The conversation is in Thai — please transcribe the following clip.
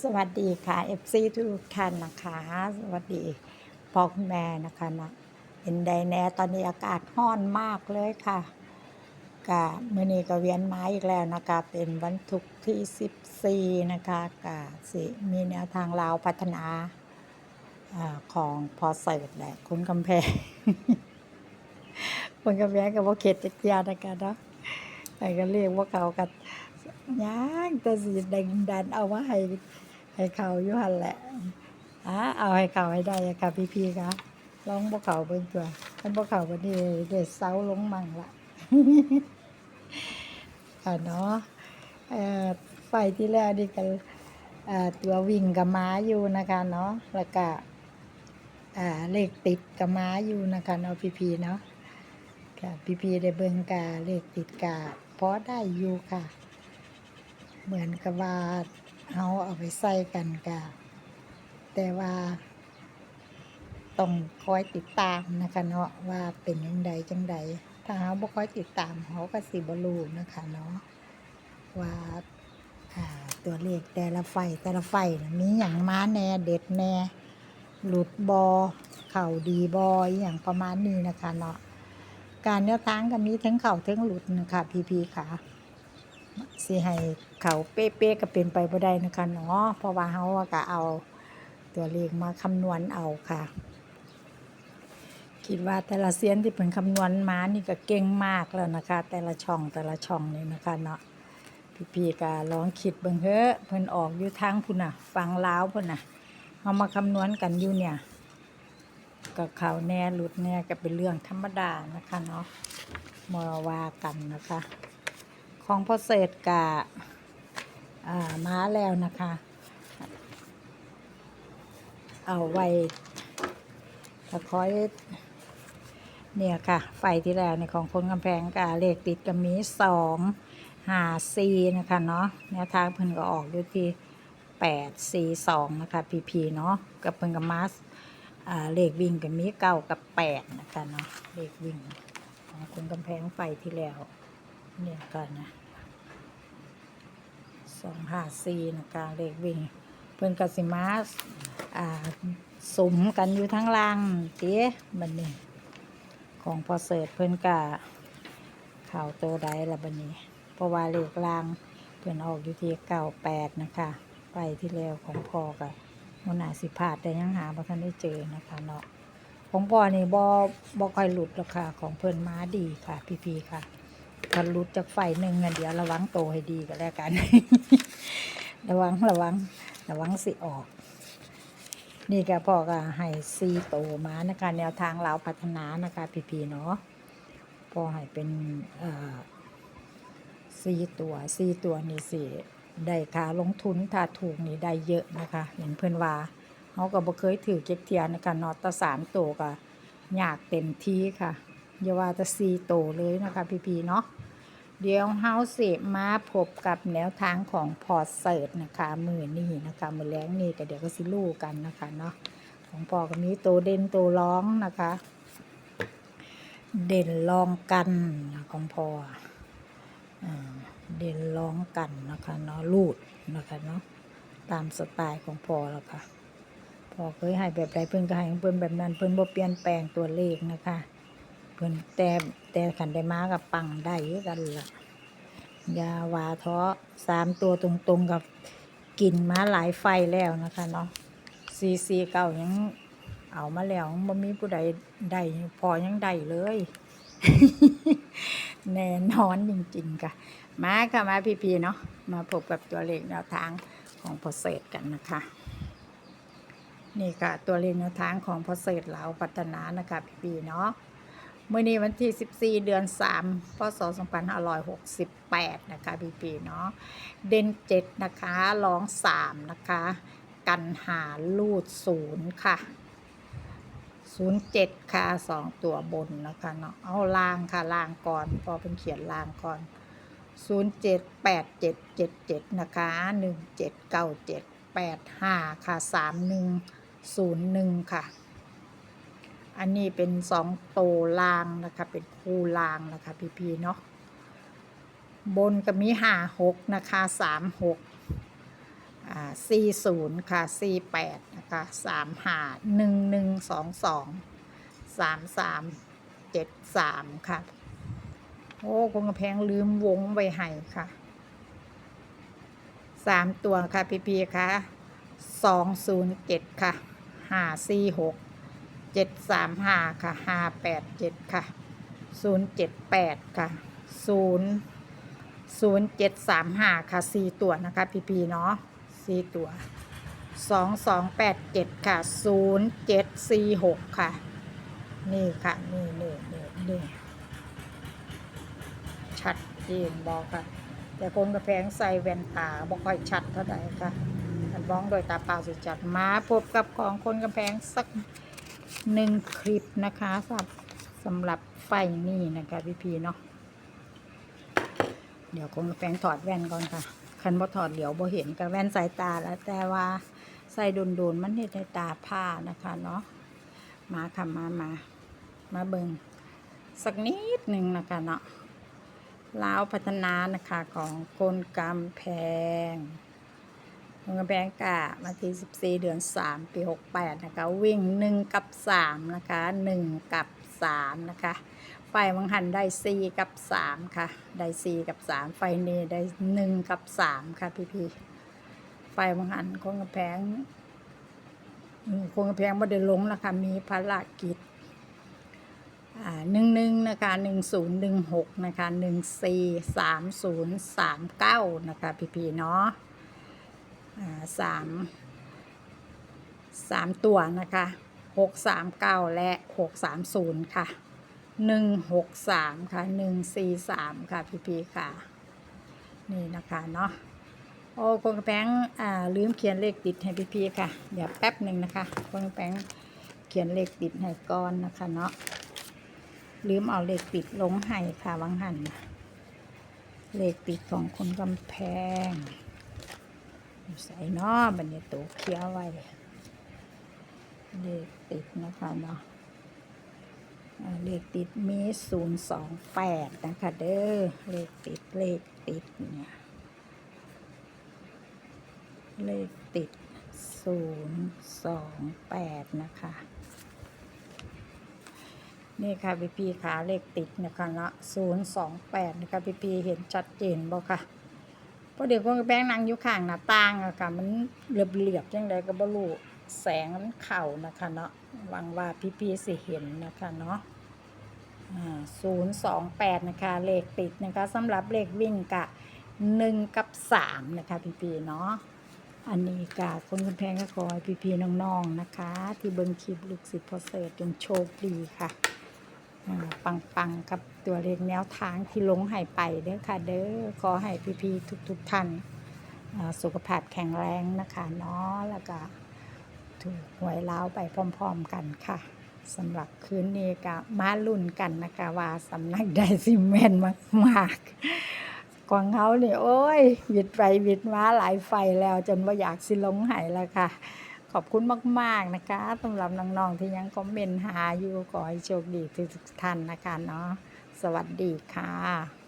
สวัสดีค่ะ FC ทุกท่านนะคะ สวัสดีพ่อคุณแม่นะคะนะเป็นไดแน่ตอนนี้อากาศร้อนมากเลยค่ะกะมื่อนี้ก็เวียนไม้อีกแล้วนะคะ เป็นวันศุกที่ 14 นะคะกะสิมีแนวทางลาวพัฒนาอของพอเสิร์ตแหละคุณกำแพงคุณกำแพงกับว่าเขตจักรยานนะคะเนาะใครก็เรียกว่าเขากันย่างแต่สิดันดันเอามาให้ ให้เขาอยู่หันแหละอะเอาให้เขาให้ได้อะค่ะพี่พี่คะลองบ่เขาเบิ่งตัวคันบ่เขาวันนี้เด็ดเสาลงมั่งละค่ะเนาะเอ่อไฟที่แล้วนี่ก็เอ่อตัววิ่งกับม้าอยู่นะคะเนาะแล้วก็อ่าเลขติดกับม้าอยู่นะคะเนาะพี่พี่ๆเนาะค่ะพี่พี่ๆได้เบิ่งกาเลขติดกาพอได้อยู่ค่ะ เหมือนกับว่า เอาเอาไปใส่กันกะแต่ว่าต้องคอยติดตามนะคะเนาะว่าเป็นยังไงจังใดถ้าเราบ่คอยติดตามเขาก็สิบ่รู้นะคะเนาะว่าตัวเลขแต่ละไฟแต่ละไฟมีอย่างมาแน่เด็ดแน่หลุดบอเข่าดีบออย่างประมาณนี้นะคะเนาะการแนวทางก็มีทั้งเข่าทั้งหลุดนะคะพี่พีค่ะ สิให้เขาเป๊ะๆก็เป็นไปบ่ได้นะคะเนาะเพราะว่าเฮาอะก็เอาตัวเลขมาคำนวณเอาค่ะ คิดว่าแต่ละเซียนที่เพิ่นคำนวณมานี่ก็เก่งมากแล้วนะคะ แต่ละช่องแต่ละช่องนี่นะคะเนาะพี่ๆก็ลองคิดเบิ่งเฮ้อะเพิ่นออกอยู่ทางพุ่นน่ะฟังลาวพุ่นน่ะเอามาคำนวณกันอยู่เนี่ยก็เขาแน่หลุดแน่ก็เป็นเรื่องธรรมดานะคะเนาะมาว่ากันนะคะ ของพ่อเศษกะอ่ามาแล้วนะคะ เอาไว้ตะคอยเนี่ยค่ะ ไฟที่แล้วในของคนกำแพงกะเลขติดกับมีสองหาซีนะคะเนาะแนวทางเพิ่นก็ออกอยู่ที่แปดสี่สองนะคะพีพีเนาะกับเพิ่นกับมาสเลขวิ่งกับมีเก้ากับแปดนะคะเนาะเลขวิ่งของคนกำแพงไฟที่แล้ว เนี่ยกันนะสองห้าสี่นะการเลขวิ่ง เพิ่นกสิมาอ่าสมกันอยู่ทั้งล่างเตี้ยบันนี้ ของพอเสิร์ตเพิ่นกะข่าวโตได้ละบันนี้ เพราะว่าเลขล่างเพิ่นออกอยู่ที่เก้าแปดนะคะไปที่แล้วของพ่อกะมันอาสิพลาดแต่ยังหาบ่ทันได้เจอนะคะเนาะของพ่อนี่บ่บ่ค่อยหลุดหรอกค่ะ ของเพิ่นมาดีค่ะ พี่ๆค่ะ ถ้าหลุดจากไฟหนึ่งอะเดี๋ยวระวังโตให้ดีก็แล้วกัน ระวังระวัง ระวังสิออก นี่ก็พ่อก็ให้ซีโตมานะคะ แนวทางเราพัฒนานะคะพี่พีเนาะพ่อให้เป็นเอ่อซีตัวซีตัวนี่สิได้ค่าลงทุนถ้าถูกนี่ได้เยอะนะคะเห็นเพื่อนว่าเขาก็บ่เคยถือเก็บเทียนนะคะนาะแตสามโตวก็ยากเต็มที่ค่ะ อย่าว่าแต่ซีโตเลยนะคะพี่พีเนาะเดี๋ยวเฮาสิมาพบกับแนวทางของพอเสิร์ตนะคะมือนี่นะคะมือแรงนี่ก็เดี๋ยวก็สิลู่กันนะคะเนาะของพอก็มีตัวเด่นตัวร้องนะคะ เด่นรองกันของพอเด่นร้องกันนะคะเนาะลูดนะคะเนาะตามสไตล์ของพอแล้วค่ะพอเคยให้แบบใดเพิ่นก็ให้เพิ่นแบบนั้นเพิ่นบ่เปลี่ยนแปลงตัวเลขนะคะ พิ่นแต่แต่ขันได้มากับปังได้กันละยาวาท้อสามตัวตรงๆกับกินมาหลายไฟแล้วนะคะเนาะซีซีเก่ายังเอามาแล้วบ่มีผู้ใดได้พอยังได้เลย แน่นอนจริงๆค่ะ มาค่ะมาพี่ๆเนาะมาพบกับตัวเลขแนวทางของพอเศษกันนะคะ นี่ค่ะตัวเลขแนวทางของพอเศษลาพัฒนานะคะพี่ๆเนาะ มื่อนี้วันที่ 14 เดือน 3 พศ 2568 นะคะพี่ปีเนาะ เด่น 7 นะคะรอง 3 นะคะ กันหาลูด 0 ค่ะ 07 ค่ะ 2 ตัวบนนะคะเนาะ เอาล่างค่ะล่างก่อน พอเป็นเขียนล่างก่อน 078777 นะคะ 1797 85 ค่ะ 3101 ค่ะ อันนี้เป็นสองโตลางนะคะ เป็นคู่ลางนะคะพี่พีเนาะบนก็มีห้าหกนะคะสามหกอ่าสี่ศูนย์ค่ะสี่แปดนะคะสามหาหนึ่งหนึ่งสองสองสามสามเจ็ดสามค่ะ โอ้คงกระแพงลืมวงไว้ให้ค่ะสามตัวค่ะพี่พีค่ะสองศูนย์เจ็ดค่ะห้าสี่หก เจ็ดสามห้าค่ะห้าแปดเจ็ดค่ะศูนย์เจ็ดแปดค่ะศูนย์ศูนย์เจ็ดสามห้าค่ะสี่ตัวนะคะพี่พีเนาะสี่ตัวสองสองแปดเจ็ดค่ะศูนย์เจ็ดสี่หกค่ะ นี่ค่ะนี่นี่นี่นี่ชัดเจนบอกค่ะ แต่คนกระแพงใส่แว่นตาบ่ค่อยชัดเท่าไหร่ค่ะมันบ้องโดยตาเปล่าสุดจัดมาพบกับของคนกระแพงสัก หนึ่งคลิปนะคะสำหรับสำหรับไฟนี่นะคะพี่พีเนาะเดี๋ยวคนกระแพงถอดแว่นก่อนค่ะคันบ่ถอดเหลียวบ่เห็นกับแว่นสายตาแล้วแต่ว่าใส่โดนๆมันเห็นในตาผ้านะคะเนาะมาค่ะมามามาเบิงสักนิดหนึ่งนะคะเนาะลาวพัฒนานะคะของคนกำแพง คนกำแพงกะมาที่ 14 เดือน 3 ปี 68 นะคะ วิ่ง 1 กับ 3 นะคะ 1 กับ 3 นะคะไฟมังหันได้ 4 กับ 3 ค่ะ ได้ 4 กับ 3 ไฟเนได้ 1 กับ 3 ค่ะ พี่พี่ไฟมังหันคนกำแพงคนกำแพงไม่ได้ลงนะคะมีภารกิจหนึ่งหนึ่งนะคะหนึ่งศูนย์หนึ่งหกนะคะหนึ่งสี่สามศูนย์สามเก้านะคะพี่พีเนาะ สามสามตัวนะคะหกสามเก้าและหกสามศูนย์ค่ะหนึ่งหกสามค่ะหนึ่งสี่สามค่ะพี่พีค่ะ นี่นะคะเนาะโอ้คนกระแปงอ่าลืมเขียนเลขติดให้พี่พีค่ะ เดี๋ยวแป๊บหนึ่งนะคะคนกระแปงเขียนเลขติดให้ก่อนนะคะเนาะลืมเอาเล็กปิดลงให้ค่ะวังหันเล็กปิดของคนกำแพง ใส่นาะบันนี้ตัวเคี้ยวไว้เล็กติดนะคะเนาะอ่าเล็กติดมีศูนย์สองแปดนะคะเด้อเล็กติดเล็กติดเนี่ยเลขติดศูนย์สองแปดนะคะนี่ค่ะพี่พีขาเลขติดนะคะละศูนย์สองแปดนะคะพี่พีเห็นชัดเจนบ่ค่ะ พราะเดี๋ยวคนกระแบงนั่งอยู่ข้างหน้าต่างอะค่ะ มันเหลือบเหลือบๆยังไงก็บ่รู้แสงมันเข่านะคะเนาะหวังว่าพี่พีสิเห็นนะคะเนาะศูนย์สองแปดนะคะ เลขติดนะคะสำหรับเลขวิ่งกะหนึ่งกับสามนะคะพี่พีเนาะอันนี้กะคนกำแพงก็ขอให้พี่พีน้องๆนะคะ ที่เบิ่งคลิปลูกศิษย์พอเสิร์ตจงโชคดีค่ะ อ่าปังกับตัวเลขแนวทางที่ลงให้ไปเด้อค่ะ เด้อขอให้พี่ๆทุกๆท่านสุขภาพแข็งแรงนะคะเนาะแล้วก็ถูกหวยล้าวไปพร้อมๆกันค่ะสำหรับคืนนี้ก็มาลุ้นกันนะคะว่าสำนักได้ซิเมนมากๆกวางเฮานี่โอ้ยวิดไปวิดมาหลายไฟแล้วจนว่าอยากสิลงหายแล้วค่ะ ขอบคุณมาก ๆ นะคะสำหรับน้อง ๆ ที่ยังคอมเมนต์หาอยู่ขอให้โชคดีทุกท่านนะคะเนาะสวัสดีค่ะ